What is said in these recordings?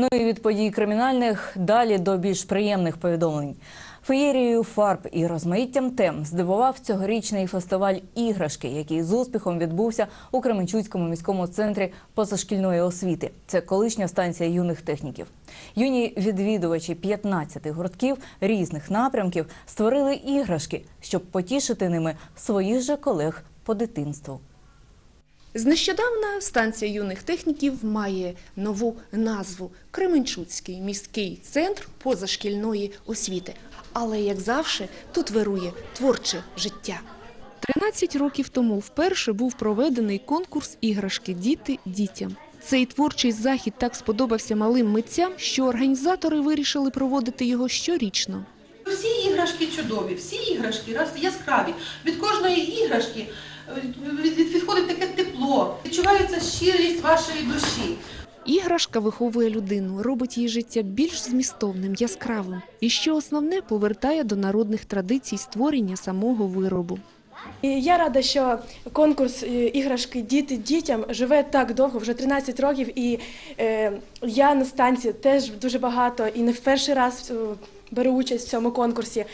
Ну і від подій кримінальних далі до більш приємних повідомлень. Феєрією фарб і розмаїттям тем здивував цьогорічний фестиваль іграшки, який з успіхом відбувся у Кременчуцькому міському центрі позашкільної освіти. Це колишня станція юних техніків. Юні відвідувачі 15 гуртків різних напрямків створили іграшки, щоб потішити ними своїх же колег по дитинству. З нещодавна станція юних техніків має нову назву Кременчуцький міський центр позашкільної освіти. Але, як завжди, тут вирує творче життя. 13 років тому вперше був проведений конкурс іграшки Діти дітям. Цей творчий захід так сподобався малим митцям, що організатори вирішили проводити його щорічно. Всі іграшки чудові, всі іграшки яскраві. Від кожної іграшки від- відчувається щирість вашої душі. Іграшка виховує людину, робить її життя більш змістовним, яскравим. І що основне, повертає до народних традицій створення самого виробу. І я рада, що конкурс е, іграшки Діти дітям живе так довго, вже 13 років. І е, я на станції теж дуже багато і не в перший раз е, беру участь в цьому конкурсі.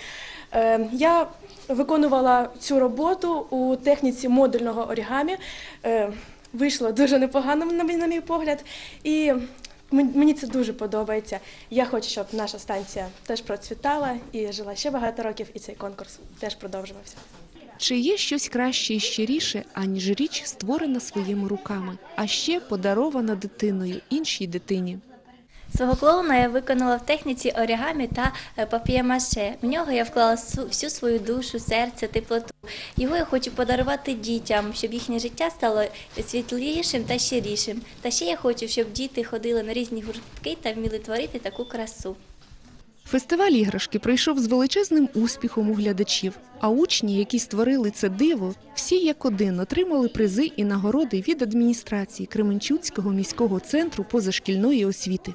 Е, я виконувала цю роботу у техніці модульного орігамі. Е, вийшло дуже непогано, на мій, погляд. І мен- мені це дуже подобається. Я хочу, щоб наша станція теж процвітала і жила ще багато років, і цей конкурс теж продовжувався. Чи є щось краще і щиріше, аніж річ, створена своїми руками, а ще подарована дитиною іншій дитині? Свого клоуна я виконала в техніці орігамі та е, пап'є-маше. В нього я вклала всю свою душу, серце, теплоту. Його я хочу подарувати дітям, щоб їхнє життя стало світлішим та щирішим. Та ще я хочу, щоб діти ходили на різні гуртки та вміли творити таку красу. Фестиваль іграшки пройшов з величезним успіхом у глядачів. А учні, які створили це диво, всі як один отримали призи і нагороди від адміністрації Кременчуцького міського центру позашкільної освіти.